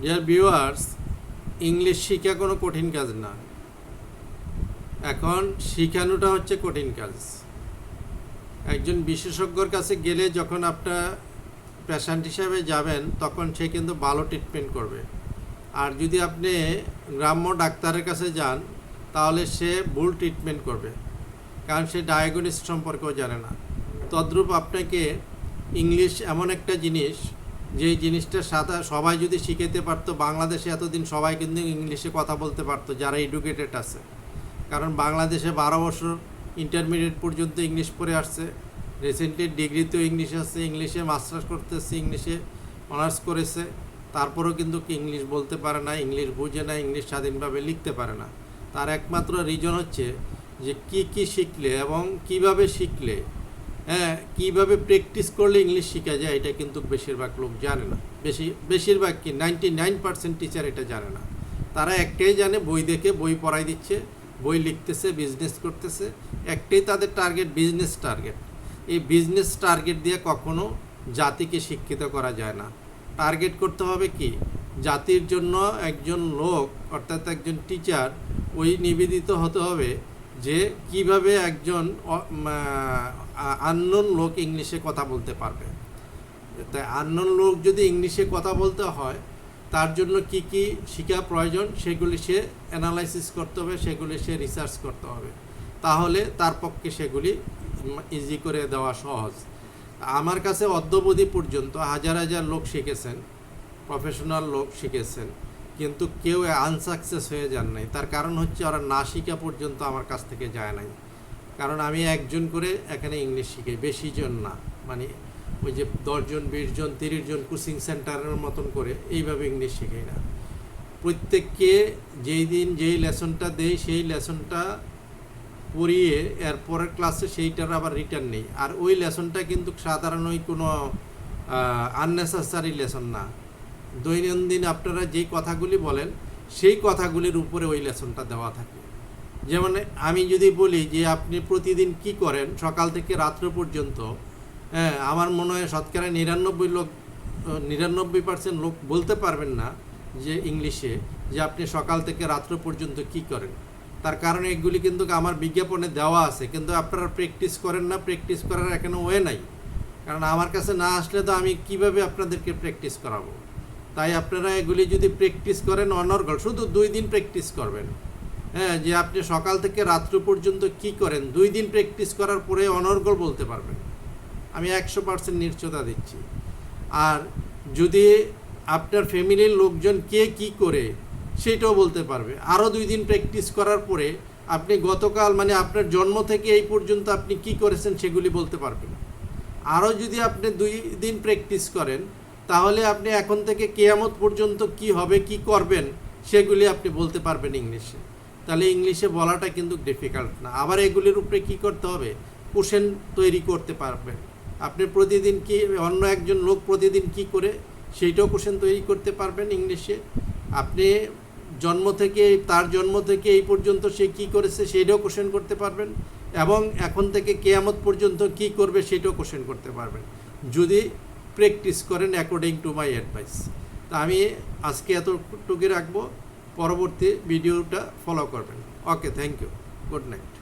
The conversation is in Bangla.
ডিয়ার ভিউয়ার্স ইংলিশ শেখা কোনো কঠিন কাজ না। এখন শেখানোটা হচ্ছে কঠিন কাজ। একজন বিশেষজ্ঞর কাছে গেলে যখন আপনার পেশেন্ট হিসাবে যাবেন, তখন সে কিন্তু ভালো ট্রিটমেন্ট করবে। আর যদি আপনি গ্রাম্য ডাক্তারের কাছে যান, তাহলে সে ভুল ট্রিটমেন্ট করবে। কারণ সে ডায়াগনিস্ট সম্পর্কেও জানে না। তদ্রূপ আপনাকে ইংলিশ এমন একটা জিনিস যেই জিনিসটা সাদা সবাই যদি শিখাতে পারতো, বাংলাদেশে এতদিন সবাই কিন্তু ইংলিশে কথা বলতে পারতো, যারা এডুকেটেড আছে। কারণ বাংলাদেশে বারো বছর ইন্টারমিডিয়েট পর্যন্ত ইংলিশ পড়ে আসছে রিসেন্টলি ডিগ্রিতেও ইংলিশ আছে, ইংলিশে মাস্টার্স করতেছে, ইংলিশে অনার্স করেছে, তারপরেও কিন্তু ইংলিশ বলতে পারে না, ইংলিশ বুঝে না, ইংলিশ স্বাধীনভাবে লিখতে পারে না। তার একমাত্র রিজন হচ্ছে যে কি কি শিখলে এবং কীভাবে শিখলে হ্যাঁ কীভাবে প্র্যাকটিস করলে ইংলিশ শেখা যায়, এটা কিন্তু বেশিরভাগ লোক জানে না। বেশি, বেশিরভাগ কি নাইনটি নাইন পার্সেন্ট টিচার এটা জানে না। তারা একটাই জানে, বই দেখে বই পড়াই দিচ্ছে, বই লিখতেছে বিজনেস করতেছে, একটাই তাদের টার্গেট বিজনেস টার্গেট এই বিজনেস টার্গেট দিয়ে কখনো জাতিকে শিক্ষিত করা যায় না। টার্গেট করতে হবে কি, জাতির জন্য একজন লোক, অর্থাৎ একজন টিচার ওই নিবেদিত হতে হবে যে কীভাবে একজন আননোন লোক ইংলিশে কথা বলতে পারবে। তাই আননোন লোক যদি ইংলিশে কথা বলতে হয়, তার জন্য কি কি শেখা প্রয়োজন সেগুলি সে অ্যানালাইসিস করতে হবে, সেগুলি সে রিসার্চ করতে হবে। তাহলে তার পক্ষে সেগুলি ইজি করে দেওয়া সহজ। আমার কাছে অদ্যবধি পর্যন্ত হাজার হাজার লোক শিখেছেন প্রফেশনাল লোক শিখেছেন। কিন্তু কেউ আনসাকসেস হয়ে যান নাই। তার কারণ হচ্ছে ওরা না শিখা পর্যন্ত আমার কাছ থেকে যায় নাই। কারণ আমি একজন করে এখানে ইংলিশ শিখাই বেশি জন না। মানে ওই যে দশজন বিশ জন তিরিশ জন কোচিং সেন্টারের মতন করে এইভাবে ইংলিশ শেখাই না। প্রত্যেককে যেই দিন যেই লেসনটা দেই, সেই লেসনটা পড়িয়ে এরপরের ক্লাসে সেইটার আবার রিটার্ন নেই। আর ওই লেসনটা কিন্তু সাধারণ ওই কোনো আননেসেসারি লেসন না। দৈনন্দিন আপনারা যেই কথাগুলি বলেন, সেই কথাগুলির উপরে ওই লেসনটা দেওয়া থাকে। যেমন আমি যদি বলি যে আপনি প্রতিদিন কি করেন, সকাল থেকে রাত্র পর্যন্ত হ্যাঁ আমার মনে হয় শতকরা নিরানব্বই লোক, নিরানব্বই পার্সেন্ট লোক বলতে পারবেন না যে ইংলিশে যে আপনি সকাল থেকে রাত্র পর্যন্ত কি করেন। তার কারণে এগুলি কিন্তু আমার বিজ্ঞাপনে দেওয়া আছে, কিন্তু আপনারা প্র্যাকটিস করেন না, প্র্যাকটিস করার এখনও ওয়ে নাই। কারণ আমার কাছে না আসলে তো আমি কীভাবে আপনাদেরকে প্র্যাকটিস করাবো? তাই আপনারা এগুলি যদি প্র্যাকটিস করেন অনর্গল, শুধু দুই দিন প্র্যাকটিস করবেন। হ্যাঁ যে আপনি সকাল থেকে রাত্র পর্যন্ত কি করেন, দুই দিন প্র্যাকটিস করার পরে অনর্গল বলতে পারবেন। আমি একশো পার্সেন্ট নিশ্চয়তা দিচ্ছি। আর যদি আপনার ফ্যামিলির লোকজন কে কি করে, সেটাও বলতে পারবে। আরও দুই দিন প্র্যাকটিস করার পরে আপনি গতকাল মানে আপনার জন্ম থেকে এই পর্যন্ত আপনি কি করেছেন, সেগুলি বলতে পারবেন। আরও যদি আপনি দুই দিন প্র্যাকটিস করেন তাহলে আপনি এখন থেকে কেয়ামত পর্যন্ত কি হবে, কি করবেন, সেগুলি আপনি বলতে পারবেন ইংলিশে। তাহলে ইংলিশে বলাটা কিন্তু ডিফিকাল্ট না। আবার এগুলির উপরে কি করতে হবে? কোশ্চেন তৈরি করতে পারবেন। আপনি প্রতিদিন কি, অন্য একজন লোক প্রতিদিন কি করে, সেইটাও কোশ্চেন তৈরি করতে পারবেন ইংলিশে। আপনি জন্ম থেকে, তার জন্ম থেকে এই পর্যন্ত সে কি করেছে, সেইটাও কোশ্চেন করতে পারবেন। এবং এখন থেকে কেয়ামত পর্যন্ত কি করবে সেটাও কোশ্চেন করতে পারবেন। যদি প্র্যাকটিস করেন অ্যাকর্ডিং টু মাই অ্যাডভাইস তা আমি আজকে এতটুকু রাখব। পরবর্তী ভিডিওটা ফলো করবেন। Okay thank you good night